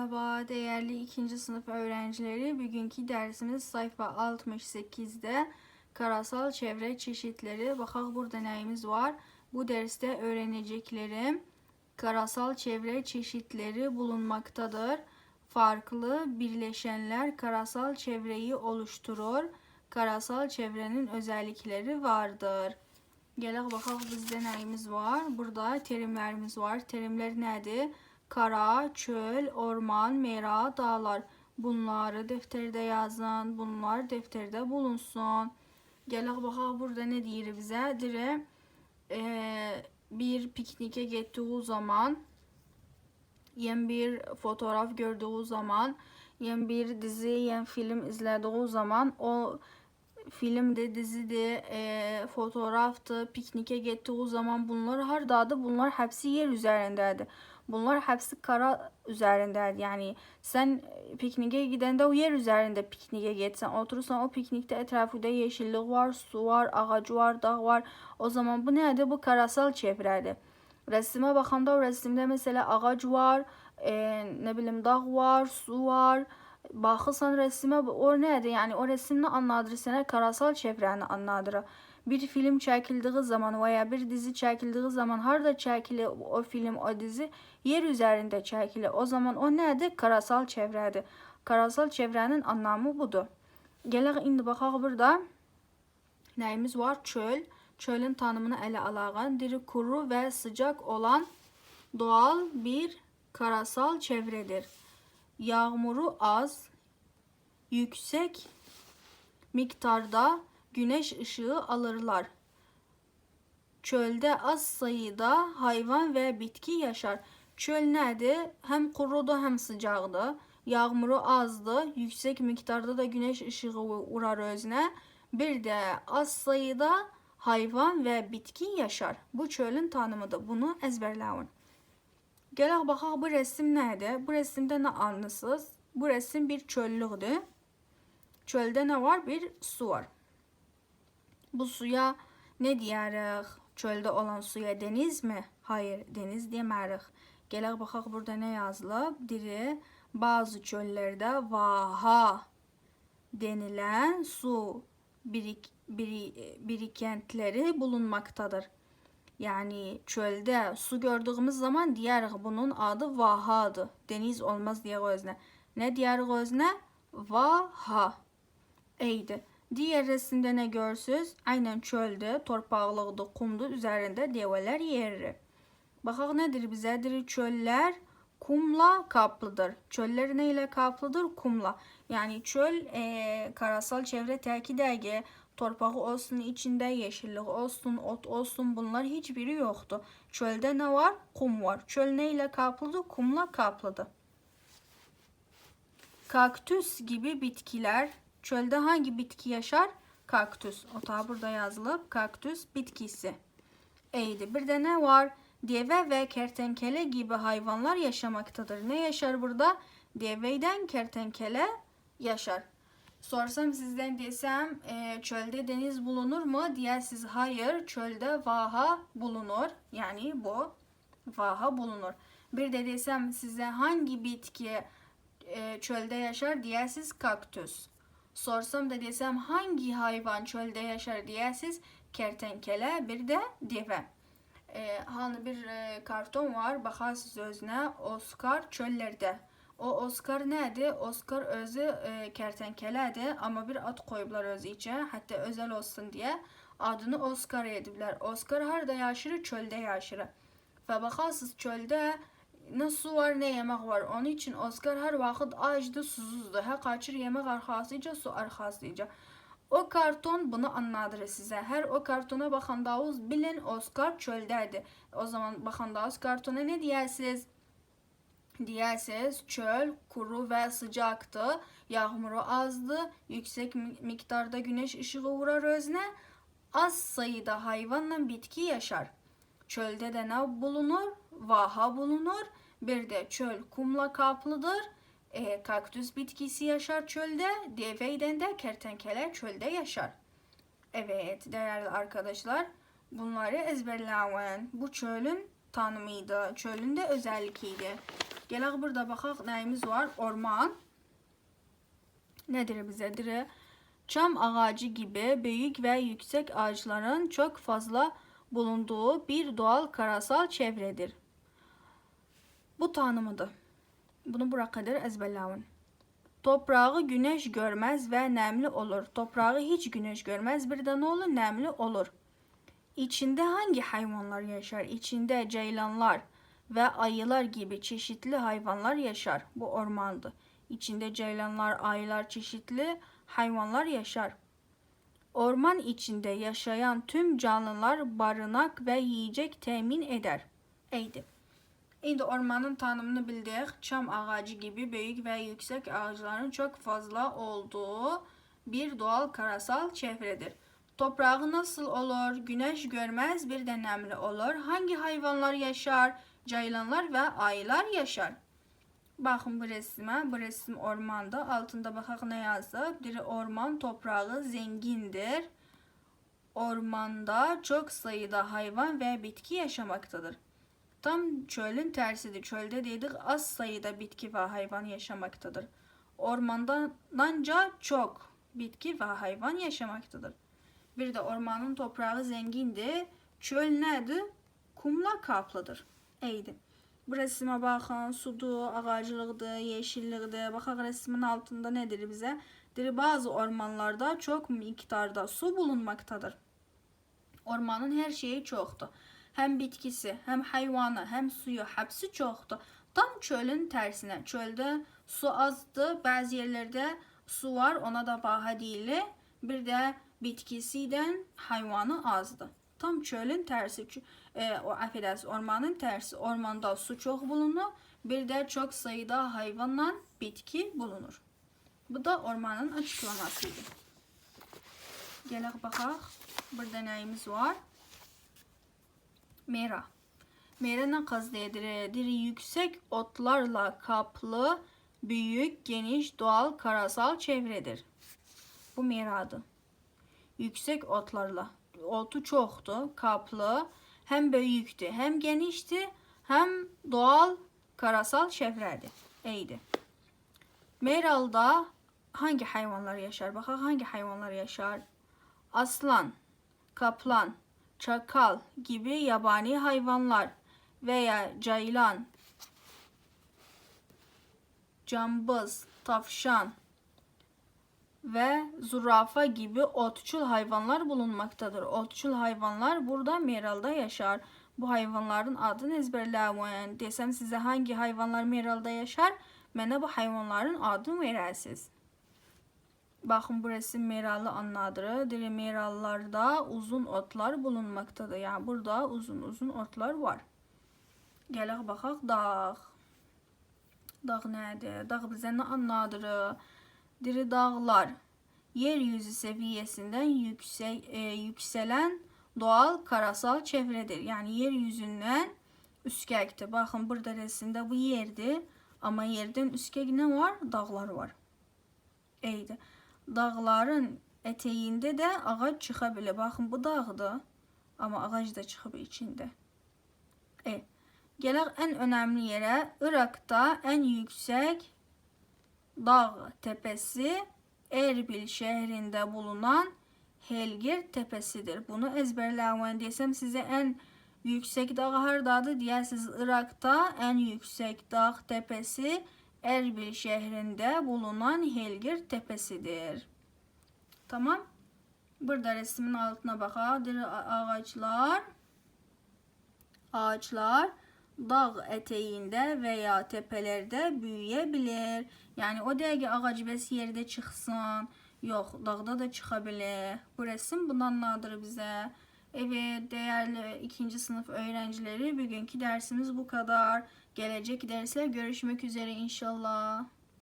Merhaba değerli ikinci sınıf öğrencileri. Bugünkü dersimiz sayfa 68'de karasal çevre çeşitleri. Bakaq burada nəyimiz var? Bu derste öğreneceklerim karasal çevre çeşitleri bulunmaktadır. Farklı birleşenler karasal çevreyi oluşturur. Karasal çevrenin özellikleri vardır. Gələk baxaq bizdə nəyimiz var? Burada terimlərimiz var. Terimlər nədir? Kara, çöl, orman, mera, dağlar. Bunları defterdə yazın. Bunlar defterdə bulunsun. Gələk baxaq burada nə deyir bizə? Dire eee, bir piknike getdiği zaman yen bir fotoğraf gördüğü zaman yen bir dizi yen film izlediği zaman o filmdi, dizidi, e, fotoğraftı, piknike gittiği zaman bunlar hardadı? Bunlar hepsi yer üzerindeydi. Bunlar hepsi kara üzerindeydi. Yani sen piknike gidende o yer üzerinde piknike gitsen, oturursan o piknikte etrafında yeşillik var, su var, ağacı var, dağ var. O zaman bu neydi? Bu karasal çevreydi. Resime bakanda o resimde mesela ağaç var, e, ne bileyim dağ var, su var. Baxırsan resimə o nədir? Yəni o resim anladır sənə? Karasal çevrəni anladır. Bir film çəkildiyi zaman veya bir dizi çəkildiyi zaman harda çəkilir o film, o dizi? Yer üzərində çəkilir. O zaman o nədir? Karasal çevrədir. Karasal çevrənin anlamı budur. Gələk indi baxaq burada. Nəyimiz var? Çöl. Çölün tanımını ələ alaq. Diri kuru və sıcak olan doğal bir karasal çevredir. Yağmuru az, yüksek miktarda güneş ışığı alırlar. Çölde az sayıda hayvan ve bitki yaşar. Çöl nədir? Hem kurudur, hem sıcaqdır. Yağmuru azdır, yüksek miktarda da güneş ışığı uğrar özünə. Bir de az sayıda hayvan ve bitki yaşar. Bu çölün tanımıdır. Bunu əzbərləyin. Gələk baxaq bu resim nədir? Bu resimdə nə anlısınız? Bu resim bir çöllükdür. Çöldə nə var? Bir su var. Bu suya ne deyirik? Çöldə olan suya deniz mi? Hayır, deniz demərik. Gələk baxaq burada nə yazılıb? Diri bazı çöllərdə vaha denilen su birik, biri, birikentleri bulunmaktadır. Yani çölde su gördüğümüz zaman diğer bunun adı vahadır. Deniz olmaz diye özne. Ne diğer özne? Vaha. Eydi. Diğer resimde ne görsüz? Aynen çölde, torpaqlıqdı, kumdu, üzerinde develer yerir. Baxaq nedir bizə? Dir çöller kumla kaplıdır. Çöller ne ile kaplıdır? Kumla. Yani çöl e, karasal çevre təkidəgi torpağı olsun, içinde yeşillik olsun, ot olsun bunlar hiçbiri yoktu. Çölde ne var? Kum var. Çöl ne ile kaplıdır? Kumla kaplıdır. Kaktüs gibi bitkiler. Çölde hangi bitki yaşar? Kaktüs. O ta burada yazılıp kaktüs bitkisi. Eydi. Bir de ne var? Deve ve kertenkele gibi hayvanlar yaşamaktadır. Ne yaşar burada? Deveyden kertenkele yaşar. Sorsam sizden desem e, çölde deniz bulunur mu? Diyersiniz hayır çölde vaha bulunur. Yani bu vaha bulunur. Bir de desem size hangi bitki e, çölde yaşar? Diyersiniz kaktüs. Sorsam da desem hangi hayvan çölde yaşar? Diyersiniz kertenkele bir de deve. E, hani bir e, karton var bakarsınız özüne Oscar çöllerde. O Oscar nədir? Oscar özü e, kertenkələdir, amma bir ad qoyublar özü içə, hətta özəl olsun deyə adını Oscar ediblər. Oscar harda yaşayır? Çöldə yaşayır. Və baxarsınız çöldə nə su var, nə yemək var. Onun üçün Oscar hər vaxt acdır, susuzdur. Hə qaçır yemək arxasıca, su arxasıca. O karton bunu anladır sizə. Hər o kartona baxandağınız bilin Oscar çöldədir. O zaman baxandağınız kartona nə deyərsiniz? Diyerseniz çöl kuru ve sıcaktı. Yağmuru azdı. Yüksek miktarda güneş ışığı vurar özne. Az sayıda hayvanla bitki yaşar. Çölde de ne bulunur? Vaha bulunur. Bir de çöl kumla kaplıdır. E, kaktüs bitkisi yaşar çölde. Deveyden de kertenkele çölde yaşar. Evet değerli arkadaşlar bunları ezberleyin. Bu çölün tanımıydı. Çölün de özelliğiydi. Gələk burada baxaq nəyimiz var? Orman. Nedir bize? Dire çam ağacı gibi büyük ve yüksek ağaçların çok fazla bulunduğu bir doğal karasal çevredir. Bu tanımıdır. Bunu bura kadar ezberləyin. Toprağı güneş görmez ve nemli olur. Toprağı hiç güneş görmez. Bir de ne olur? Nemli olur. İçinde hangi hayvanlar yaşar? İçinde ceylanlar ve ayılar gibi çeşitli hayvanlar yaşar. Bu ormandı. İçinde ceylanlar, ayılar, çeşitli hayvanlar yaşar. Orman içinde yaşayan tüm canlılar barınak ve yiyecek temin eder. Eydi. İndi ormanın tanımını bildik. Çam ağacı gibi büyük ve yüksek ağaçların çok fazla olduğu bir doğal karasal çevredir. Toprağı nasıl olur? Güneş görmez bir de olur. Hangi hayvanlar yaşar? Ceylanlar ve ayılar yaşar. Bakın bu resme. Bu resim ormanda. Altında bakaq ne yazıb? Biri orman toprağı zengindir. Ormanda çok sayıda hayvan ve bitki yaşamaktadır. Tam çölün tersidir. Çölde dedik az sayıda bitki ve hayvan yaşamaktadır. Ormanda anca çok bitki ve hayvan yaşamaktadır. Bir de ormanın toprağı zengindir. Çöl nedir? Kumla kaplıdır. Eydi. Bu resime baxın, sudur, ağacılıqdır, yeşillikdir. Baxaq resmin altında nedir bize? Diri bazı ormanlarda çok miktarda su bulunmaktadır. Ormanın her şeyi çoxdur. Hem bitkisi, hem hayvanı, hem suyu hepsi çoxdur. Tam çölün tersinə. Çöldə su azdır, bəzi yerlərdə su var, ona da baha deyilir. Bir də bitkisidən hayvanı azdır. Tam çölün tersi, e, o affedersiniz, ormanın tersi. Ormanda su çok bulunur, bir de çok sayıda hayvanla bitki bulunur. Bu da ormanın açıklamasıydı. Gələk baxaq. Burada nəyimiz var? Mera. Mera ne kazdedir? Diri yüksek otlarla kaplı, büyük, geniş, doğal, karasal çevredir. Bu meradır. Yüksek otlarla. Otu çoxdur, kaplı, hem böyükdür, hem genişdir, hem doğal, karasal çevrədir. Eydi. Meralda hangi hayvanlar yaşar? Baxaq hangi hayvanlar yaşar? Aslan, kaplan, çakal gibi yabani hayvanlar veya caylan, cambız, tavşan ve zürafa gibi otçul hayvanlar bulunmaktadır. Otçul hayvanlar burada Meralda yaşar. Bu hayvanların adını ezberləyin. Desəm sizə hangi hayvanlar Meralda yaşar, mənə bu hayvanların adını verəsiniz. Baxın bu resim meralı anladırı. Diri merallarda uzun otlar bulunmaktadır. Yani burada uzun uzun otlar var. Gələk baxaq dağ. Dağ nədir? Dağ bizə nə anladırı? Diri dağlar yeryüzü seviyesinden yüksek, e, yükselen doğal karasal çevredir. Yani yeryüzünden üskəkdir. Baxın burada resimdə bu yerdir. Amma yerdən üskək nə var? Dağlar var. Eydi. Dağların eteğinde de ağac çıxa bilər. Baxın bu dağdır. Amma ağac da çıxıb içində. E. Gələk ən önəmli yerə. Irakda ən yüksək dağ tepesi Erbil şehrinde bulunan Helgir tepesidir. Bunu ezberləyin desem size en yüksek dağ hardadır deyirsiniz Irak'ta en yüksek dağ tepesi Erbil şehrinde bulunan Helgir tepesidir. Tamam. Burada resmin altına bakaq. Ağaçlar ağaçlar dağ eteğinde veya tepelerde büyüyebilir. Yani o dəqiqə ağac bəs yerdə çıxsın, yox, dağda da çıxa bilər. Bu resim bunu anladır bizə. Evet, değerli ikinci sınıf öğrencileri, bugünkü dersimiz bu kadar. Gelecek derse görüşmek üzere inşallah.